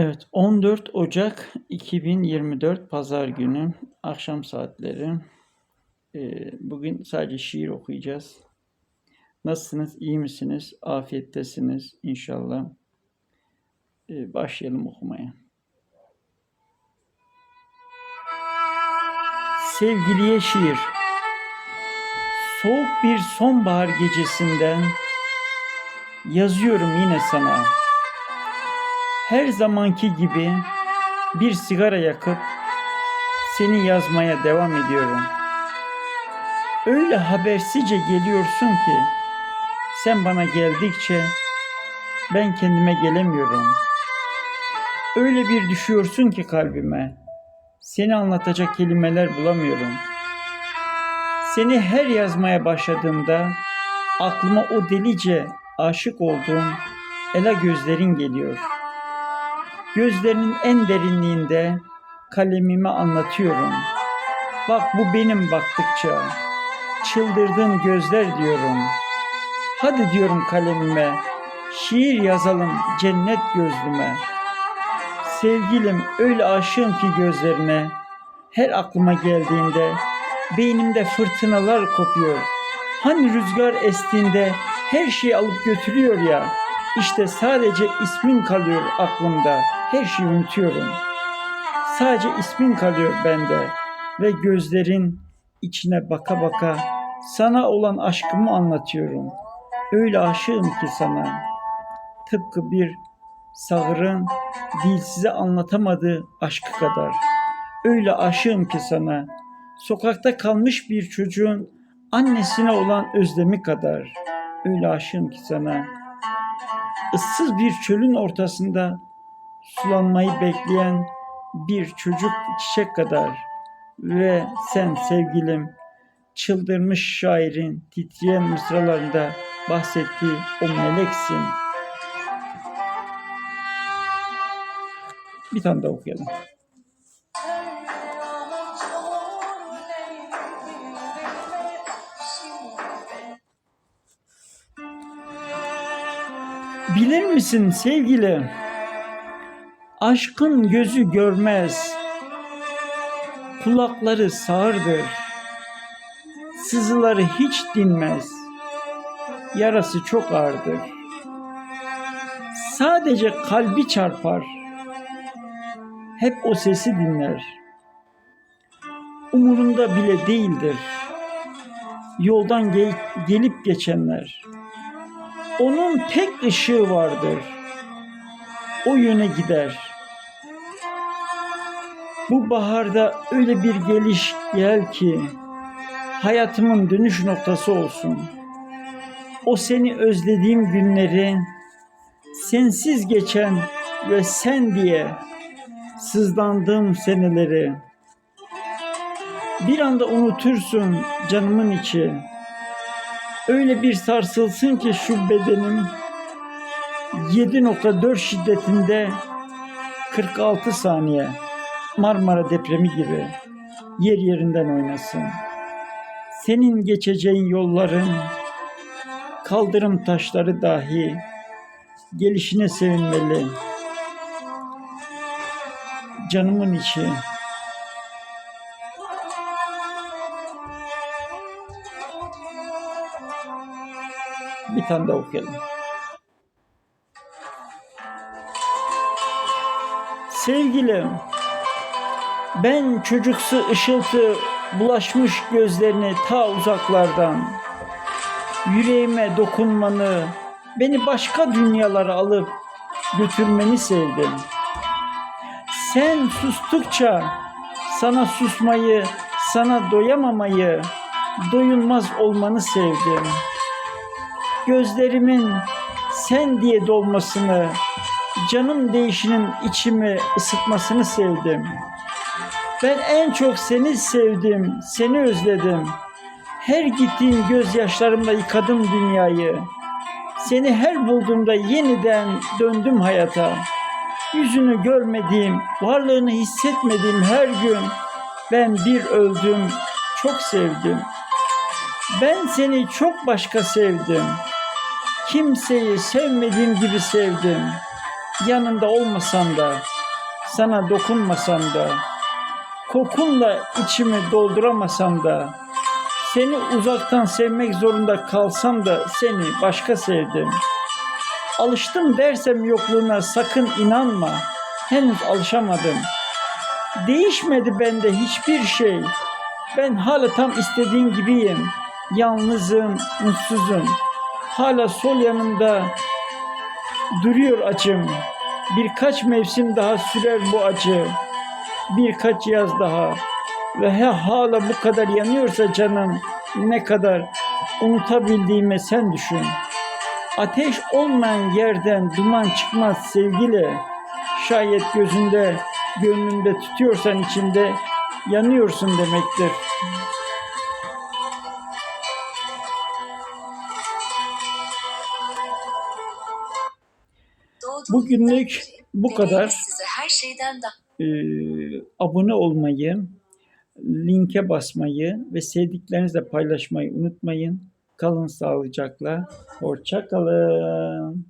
Evet, 14 Ocak 2024 Pazar günü akşam saatleri. Ee, bugün sadece şiir okuyacağız. Nasılsınız? İyi misiniz? Afiyettesiniz inşallah. Ee, başlayalım okumaya. Sevgiliye şiir. Soğuk bir sonbahar gecesinden yazıyorum yine sana. Her zamanki gibi bir sigara yakıp seni yazmaya devam ediyorum. Öyle habersizce geliyorsun ki sen bana geldikçe ben kendime gelemiyorum. Öyle bir düşüyorsun ki kalbime seni anlatacak kelimeler bulamıyorum. Seni her yazmaya başladığımda aklıma o delice aşık olduğum ela gözlerin geliyor. Gözlerinin en derinliğinde kalemime anlatıyorum. Bak bu benim baktıkça çıldırdığım gözler diyorum. Hadi diyorum kalemime şiir yazalım cennet gözlüme. Sevgilim öyle aşığım ki gözlerine her aklıma geldiğinde beynimde fırtınalar kopuyor. Hani rüzgar estiğinde her şeyi alıp götürüyor ya. İşte sadece ismin kalıyor aklımda. Her şeyi unutuyorum. Sadece ismin kalıyor bende ve gözlerin içine baka baka sana olan aşkımı anlatıyorum. Öyle aşığım ki sana. Tıpkı bir sağırın dilsize anlatamadığı aşkı kadar. Öyle aşığım ki sana. Sokakta kalmış bir çocuğun annesine olan özlemi kadar. Öyle aşığım ki sana. Issız bir çölün ortasında sulanmayı bekleyen bir çocuk çiçek kadar ve sen sevgilim çıldırmış şairin titreyen mısralarında bahsettiği o meleksin. Bir tane daha okuyalım. Bilir misin sevgili? Aşkın gözü görmez. Kulakları sağırdır. Sızıları hiç dinmez. Yarası çok ağırdır. Sadece kalbi çarpar. Hep o sesi dinler. Umurunda bile değildir. Yoldan ge- gelip geçenler. Onun tek ışığı vardır. O yöne gider. Bu baharda öyle bir geliş gel ki hayatımın dönüş noktası olsun. O seni özlediğim günleri sensiz geçen ve sen diye sızlandığım seneleri bir anda unutursun canımın içi. Öyle bir sarsılsın ki şu bedenim 7.4 şiddetinde 46 saniye Marmara depremi gibi yer yerinden oynasın. Senin geçeceğin yolların kaldırım taşları dahi gelişine sevinmeli. Canımın içi Bir tane daha okuyalım. Sevgilim, ben çocuksu ışıltı bulaşmış gözlerini ta uzaklardan, yüreğime dokunmanı, beni başka dünyalara alıp götürmeni sevdim. Sen sustukça sana susmayı, sana doyamamayı, doyulmaz olmanı sevdim. Gözlerimin sen diye dolmasını, canım değişinin içimi ısıtmasını sevdim. Ben en çok seni sevdim, seni özledim. Her gittiğin gözyaşlarımla yıkadım dünyayı. Seni her bulduğumda yeniden döndüm hayata. Yüzünü görmediğim, varlığını hissetmediğim her gün ben bir öldüm, çok sevdim. Ben seni çok başka sevdim. Kimseyi sevmediğim gibi sevdim. yanında olmasam da, sana dokunmasam da, kokunla içimi dolduramasam da, seni uzaktan sevmek zorunda kalsam da seni başka sevdim. Alıştım dersem yokluğuna sakın inanma. Henüz alışamadım. Değişmedi bende hiçbir şey. Ben hala tam istediğin gibiyim. Yalnızım, mutsuzum. Hala sol yanımda duruyor acım. Birkaç mevsim daha sürer bu acı. Birkaç yaz daha. Ve he, hala bu kadar yanıyorsa canım ne kadar unutabildiğime sen düşün. Ateş olmayan yerden duman çıkmaz sevgili. Şayet gözünde, gönlünde tutuyorsan içinde yanıyorsun demektir. Bugünlük bu kadar. Size her şeyden daha Ee, abone olmayı, linke basmayı ve sevdiklerinizle paylaşmayı unutmayın. Kalın sağlıcakla. Hoşça kalın.